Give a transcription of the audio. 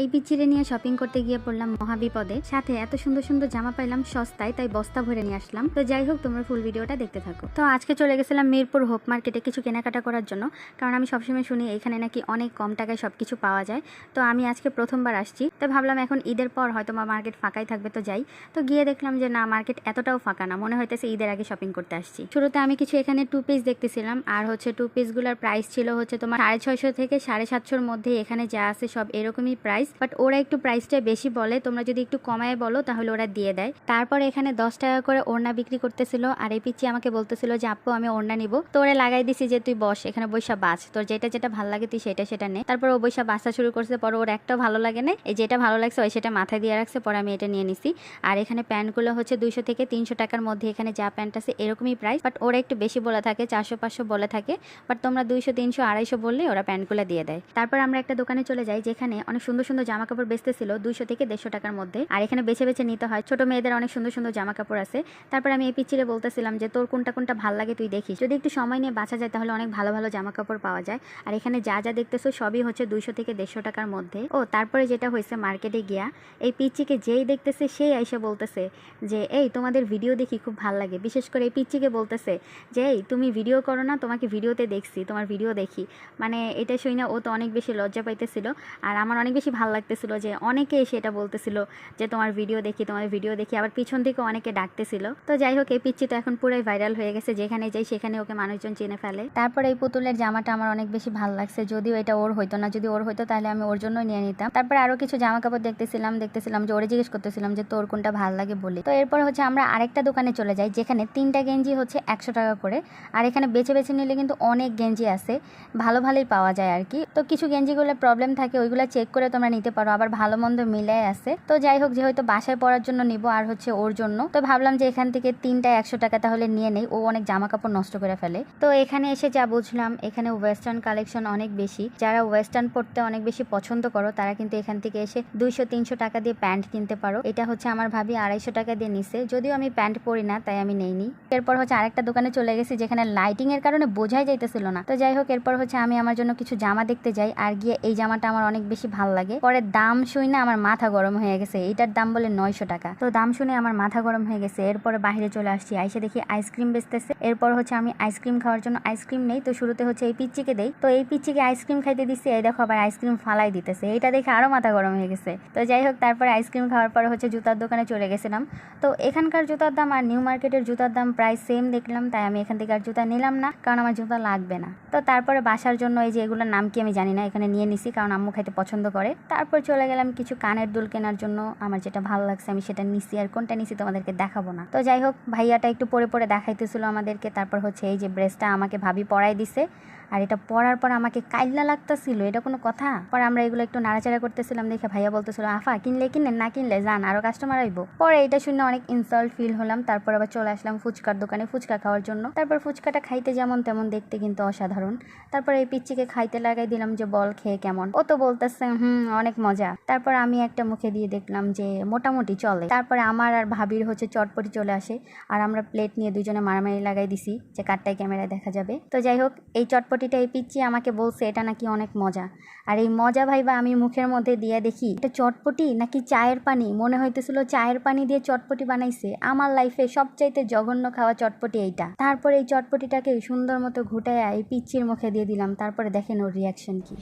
এই পিচিরে নিয়ে শপিং করতে গিয়ে পড়লাম মহাবিপদে। সাথে এত সুন্দর সুন্দর জামা পাইলাম সস্তায়, তাই বস্তা ভরে নিয়ে আসলাম। তো যাই হোক, তোমরা ফুল ভিডিওটা দেখতে থাকো। তো আজকে চলে গেছিলাম মিরপুর হোপ মার্কেটে কিছু কেনাকাটা করার জন্য। কারণ আমি সবসময় শুনি এখানে নাকি অনেক কম টাকায় সব কিছু পাওয়া যায়। তো আমি আজকে প্রথমবার আসছি। তো ভাবলাম এখন ঈদের পর হয়তো আমার মার্কেট ফাঁকাই থাকবে, তো যাই। তো গিয়ে দেখলাম যে না মার্কেট এতটাও ফাঁকা না। মনে হইতেছে ঈদের আগে শপিং করতে আসছি। শুরুতে আমি কিছু এখানে টু পিস দেখতেছিলাম। আর হচ্ছে টু পিসগুলোর প্রাইস ছিল হচ্ছে তোমার সাড়ে ছয়শো থেকে সাড়ে সাতশোর মধ্যে এখানে যা আছে সব এরকমই প্রাইস বাট ওরা একটু প্রাইসটা বেশি বলে। তোমরা যদি একটু কমায় বলো, তাহলে ওরা দিয়ে দেয়। তারপর এখানে দশ টাকা করে ওড়না বিক্রি করতেছিল, আর এই পিচ্ছি আমাকে বলতেছিল যে, আপু, আমি ওড়না নিব। তো ওরা লাগাই দিছি যে, তুই বস, এখানে বৈশা বাস। তোর যেটা যেটা ভালো লাগে, তুই সেটা সেটা নে। তারপর ও বৈশা বাসা শুরু করছে, পরে ওর একটাও ভালো লাগে না। এই যেটা ভালো লাগছে, ওই সেটা মাথায় দিয়ে রাখছে, পরে আমি এটা নিয়ে নিছি। আর এখানে প্যান্টগুলো হচ্ছে দুইশো থেকে তিনশো টাকার মধ্যে, এখানে যা প্যান্ট আছে, এরকমই প্রাইস বাট ওরা একটু বেশি বলে থাকে, চারশো, পাঁচশো বলে থাকে। বাট তোমরা দুইশো, তিনশো, আড়াইশো বললে ওরা প্যান্টগুলো দিয়ে দেয়। তারপর আমরা একটা দোকানে চলে যাই, যেখানে অনেক সুন্দর সুন্দর জামা কাপড় বেচতেছিল দুইশো থেকে দেড়শো টাকার মধ্যে। আর এখানে বেছে বেছে নিতে হয়। ছোট মেয়েদের অনেক সুন্দর সুন্দর জামা কাপড় আছে। তারপর আমি এই পিচ্ছিরে বলতেছিলাম যে, তোর কোনটা কোনটা ভালো লাগে তুই দেখিস। যদি একটু সময় নিয়ে বাঁচা যায় তাহলে অনেক ভালো ভালো জামা কাপড় পাওয়া যায়। আর এখানে যা যা দেখতেছো সবই হচ্ছে দুইশো থেকে দেড়শো টাকার মধ্যে। ও, তারপরে যেটা হয়েছে মার্কেটে গিয়া, এই পিচ্চিকে যেই দেখতেছে সেই আইসা বলতেছে যে, এই, তোমাদের ভিডিও দেখি খুব ভালো লাগে। বিশেষ করে এই পিচ্চিকে বলতেছে যে, এই, তুমি ভিডিও করো না, তোমাকে ভিডিওতে দেখছি, তোমার ভিডিও দেখি। মানে এটা শুই না ও তো অনেক বেশি লজ্জা পাইতেছিল। আর আমার অনেক বেশি ভালো লাগতেছিল যে অনেকে এসে এটা বলতেছিল যে তোমার ভিডিও দেখি, তোমার ভিডিও দেখি, আবার পিছন থেকে অনেকে ডাকতেছিল। তো যাই হোক, এই পিচ্ছি তো এখন পুরাই ভাইরাল হয়ে গেছে, যেখানে যাই সেখানে ওকে মানুষজন চিনে ফেলে। তারপর এই পুতুলের জামাটা আমার অনেক বেশি ভালো লাগছে, যদিও এটা ওর হইতো না, যদি ওর হইতো তাহলে আমি ওর জন্যই নিয়ে নিতাম। তারপর আরও কিছু জামা কাপড় দেখতেছিলাম দেখতেছিলাম যে, ওরে জিজ্ঞেস করতেছিলাম যে, তোর কোনটা ভালো লাগে বলি? তো এরপর হচ্ছে আমরা আরেকটা দোকানে চলে যাই, যেখানে তিনটা গেঞ্জি হচ্ছে একশো টাকা করে। আর এখানে বেছে বেছে নিলে কিন্তু অনেক গেঞ্জি আছে, ভালো ভালোই পাওয়া যায় আর কি। তো কিছু গেঞ্জিগুলো প্রবলেম থাকে, ওইগুলো চেক করে তোমরা নিতে পারো, আবার ভালো মন্দ মিলাই আছে। তো যাই হোক যে হয়তো বাসায় পরার জন্য নিব আর হচ্ছে ওর জন্য, তো ভাবলাম যে এখান থেকে তিনটা একশো টাকা তাহলে নিয়ে নেই। ও অনেক জামা কাপড় নষ্ট করে ফেলে। তো এখানে এসে যা বুঝলাম, এখানে ওয়েস্টার্ন কালেকশন অনেক বেশি। যারা ওয়েস্টার্ন পড়তে অনেক বেশি পছন্দ করো, তারা কিন্তু এখান থেকে এসে দুইশো, তিনশো টাকা দিয়ে প্যান্ট কিনতে পারো। এটা হচ্ছে আমার ভাবি আড়াইশো টাকা দিয়ে নিছে। যদিও আমি প্যান্ট পরি না, তাই আমি নেইনি। এরপর হচ্ছে আরেকটা দোকানে চলে গেছি, যেখানে লাইটিং এর কারণে বোঝাই যাইতেছিল না। তো যাই হোক, এরপর হচ্ছে আমি আমার জন্য কিছু জামা দেখতে যাই, আর গিয়ে এই জামাটা আমার অনেক বেশি ভালো লাগে। পরে দাম শুই না আমার মাথা গরম হয়ে গেছে। এটার দাম বলে নয়শো টাকা। তো দাম শুনে আমার মাথা গরম হয়ে গেছে। এরপরে বাইরে চলে আসছি। আইসে দেখি আইসক্রিম বেচতেছে। এরপর হচ্ছে আমি আইসক্রিম খাওয়ার জন্য আইসক্রিম নেই। তো শুরুতে হচ্ছে এই পিচ্চিকে দেই। তো এই পিচ্চিকে আইসক্রিম খাইতে দিচ্ছে এই দেখো আবার আইসক্রিম ফালাই দিতেছে। এটা দেখে আরও মাথা গরম হয়ে গেছে। তো যাই হোক, তারপরে আইসক্রিম খাওয়ার পরে হচ্ছে জুতার দোকানে চলে গেছিলাম। তো এখানকার জুতার দাম আর নিউ মার্কেটের জুতার দাম প্রায় সেম দেখলাম। তাই আমি এখান থেকে আর জুতা নিলাম না, কারণ আমার জুতা লাগবে না। তো তারপরে বাসার জন্য এই যে এগুলোর নাম কি আমি জানি না। এখানে নিয়ে নিছি, কারণ আম্মু খাইতে পছন্দ করে। তারপর চলে গেলাম কিছু কানের দুল কেনার জন্য। আমার যেটা ভালো লাগছে আমি সেটা নিছি আর কোনটা নিছি তোমাদেরকে দেখাবো না। তো যাই হোক, ভাইয়াটা একটু পরে পরে দেখাইতেছিল আমাদেরকে, তারপর হচ্ছে এই যে ব্রেসটা আমাকে ভাবি পরাই দিছে। আর এটা পরার পর আমাকে কাইল্লা লাগতেছিল, এটা কোনো কথা? পরে আমরা এগুলো একটু নাড়াচাড়া করতেছিলাম, দেখে ভাইয়া বলতেছিল, আফা, কিনলে কিনলেন না কিনলে যান, আরও কাস্টমার আইবো। পরে এটা শুনে অনেক ইনসাল্ট ফিল হলাম, তারপর আবার চলে আসলাম ফুচকার দোকানে ফুচকা খাওয়ার জন্য। তারপর ফুচকাটা খাইতে যেমন তেমন দেখতে কিন্তু অসাধারণ। তারপর এই পিচ্চিকে খাইতে লাগাই দিলাম যে, বল খেয়ে কেমন? ও তো বলতেছে, হুম অনেক মজা। তারপর আমি একটা মুখে দিয়ে দেখলাম যে মোটামুটি চলে। তারপরে আমার আর ভাবির হচ্ছে চটপটি চলে আসে। আর আমরা প্লেট নিয়ে দুজনে মারামারি লাগাই দিছি যে কারটাই ক্যামেরায় দেখা যাবে। তো যাই হোক, এই চটপটিটা এই পিচ্ছি আমাকে বলছে এটা নাকি অনেক মজা। আর এই মজা ভাইবা আমি মুখের মধ্যে দিয়ে দেখি, এটা চটপটি নাকি চায়ের পানি? মনে হইতেছিল চায়ের পানি দিয়ে চটপটি বানাইছে। আমার লাইফে সবচাইতে জঘন্য খাওয়া চটপটি এইটা। তারপর এই চটপটিটাকে সুন্দর মতো ঘুটাইয়া এই পিচ্ছির মুখে দিয়ে দিলাম। তারপরে দেখেন ওর রিয়াকশন কি।